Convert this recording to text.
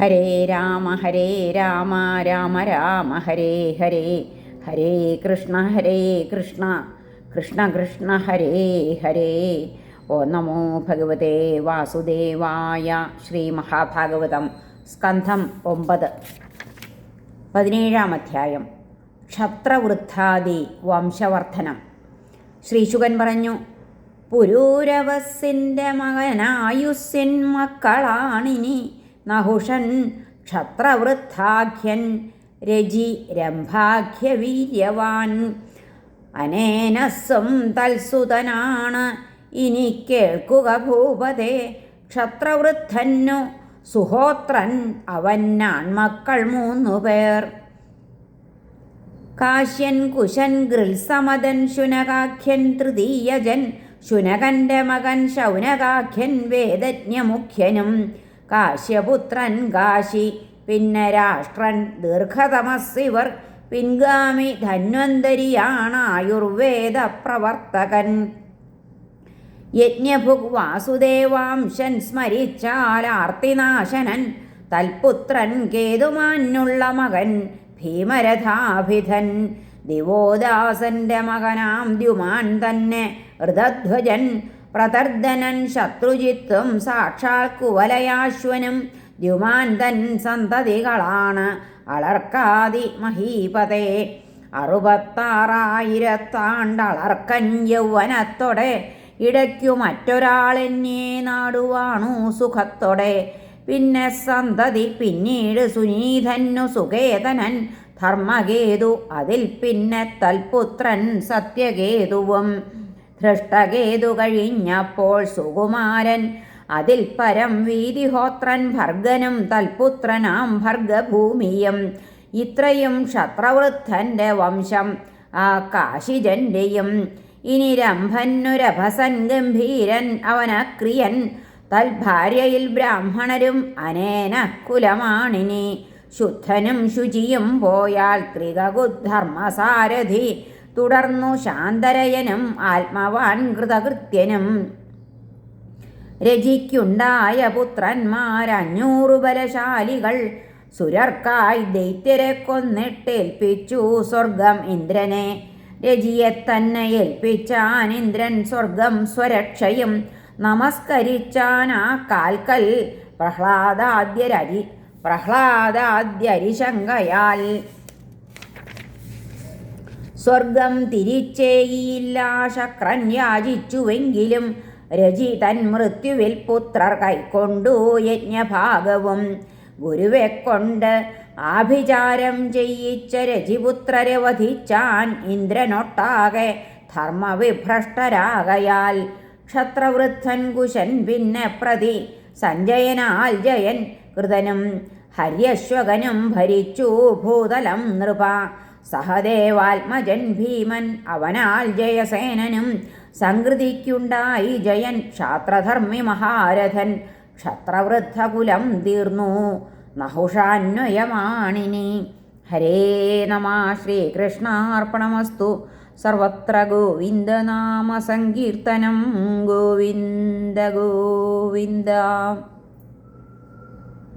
ഹരേ രാമ ഹരേ രാമ രാമ രാമ ഹരേ ഹരേ ഹരേ കൃഷ്ണ ഹരേ കൃഷ്ണ കൃഷ്ണ കൃഷ്ണ ഹരേ ഹരേ. ഓ നമോ ഭഗവതേ വാസുദേവായ ശ്രീ മഹാഭാഗവതം സ്കന്ധം ഒമ്പത്. പതിനേഴാം അധ്യായം. ക്ഷത്രവൃദ്ധാദി വംശവർദ്ധനം. ശ്രീശുകൻ പറഞ്ഞു പുരൂരവസിന്റെ മകനായുസ്സിൻ മക്കളാണിനി. നഹുഷൻ ക്ഷത്രവൃദ്ധാഖ്യൻ രജി രംഭാഖ്യവീര്യവാൻ അനേനസ്വം തൽസുതനാണ്. ഇനി കേൾക്കുക ഭൂപതേ. ക്ഷത്രവൃദ്ധന്നു സുഹോത്രൻ അവന്നാൺമക്കൾ മൂന്നു പേർ. കാശ്യൻ കുശൻ ഗൃൽസമതൻ ശുനകാഖ്യൻ തൃതീയജൻ ശുനകന്റെ മകൻ ശൗനകാഖ്യൻ വേദജ്ഞമുഖ്യനും. കാശ്യപുത്രൻ കാശി. പിന്നെ രാഷ്ട്രൻ ദീർഘതമസ്സിവർ പിൻഗാമി ധന്വന്തരിയാണ് ആയുർവേദ പ്രവർത്തകൻ യജ്ഞഭുഗ് വാസുദേവാംശൻ സ്മരിച്ചാൽ ആർത്തിനാശനൻ. തൽപുത്രൻ കേതുമാനുള്ള മകൻ ഭീമരഥാഭിധൻ. ദിവോദാസന്റെ മകനാം ദ്യുമാൻ തന്നെ ഋതധ്വജൻ. പ്രതർദനൻ ശത്രുജിത്തും സാക്ഷാൽ കുവലയാശ്വനും ദ്യുമാന്തൻ തൻ സന്തതികളാണ്. അളർക്കാതി മഹീപതേ. അറുപത്താറായിരത്താണ്ടളർക്കൻ യൗവനത്തോടെ ഇടയ്ക്കു മറ്റൊരാളെന്നെ നാടുവാണു സുഖത്തോടെ. പിന്നെ സന്തതി പിന്നീട് സുനീതനു സുഖേതനൻ ധർമ്മകേതു അതിൽ പിന്നെ തൽപുത്രൻ സത്യകേതുവും. ധൃഷ്ടകേതു കഴിഞ്ഞപ്പോൾ സുകുമാരൻ അതിൽ പരം വീതിഹോത്രൻ ഭർഗനും തൽപുത്രനാം ഭർഗഭൂമിയും. ഇത്രയും ക്ഷത്രവൃദ്ധന്റെ വംശം ആ കാശിജന്റെയും ഇനി രംഭന്നുരഭസൻ ഗംഭീരൻ അവനക്രിയൻ. തൽഭാര്യയിൽ ബ്രാഹ്മണരും അനേന കുലമാണിനി. ശുദ്ധനും ശുചിയും പോയാൽ ത്രികകുധർമ്മസാരഥി. തുടർന്നു ശാന്തരയനും ആത്മവാൻ കൃതകൃത്യനും. രചിക്കുണ്ടായ പുത്രന്മാരഞ്ഞൂറ് ബലശാലികൾ സുരർക്കായി ദൈത്യരെ കൊന്നിട്ടേൽപ്പിച്ചു. സ്വർഗം ഇന്ദ്രനെ രചിയെ തന്നെ ഏൽപ്പിച്ചാൻ ഇന്ദ്രൻ സ്വർഗം സ്വരക്ഷയും നമസ്കരിച്ചാൻ ആ കാൽക്കൽ പ്രഹ്ലാദാദ്യരരി പ്രഹ്ലാദാദ്യരിശങ്കയാൽ സ്വർഗം തിരിച്ചേയില്ല ശക്രൻ യാചിച്ചുവെങ്കിലും രചി തൻ മൃത്യുവിൽ പുത്രർ കൈക്കൊണ്ടു യജ്ഞഭാഗവും ഗുരുവെ കൊണ്ട് ആഭിചാരം ചെയ്യിച്ച രജിപുത്രരെ വധിച്ചാൻ ഇന്ദ്രനൊട്ടാകെ ധർമ്മവിഭ്രഷ്ടരാകയാൽ ക്ഷത്രവൃദ്ധൻ കുശൻ പിന്നെ പ്രതി സഞ്ജയനാൽ ജയൻ കൃതനും ഹര്യശ്വകനും ഭരിച്ചു ഭൂതലം നൃപ സഹദേവാത്മജൻ ഭീമൻ അവനാൽ ജയസേനനും സംകൃതിക്കുണ്ടായി ജയൻ ക്ഷാത്രധർമ്മി മഹാരഥൻ ക്ഷത്രവൃദ്ധകുലം തീർന്നു. നഹുഷാന്വയമാണിനി. ഹരേ നമ ശ്രീകൃഷ്ണാർപ്പണമസ്തു. സർവത്ര ഗോവിന്ദനാമസങ്കീർത്തനം ഗോവിന്ദ ഗോവിന്ദ.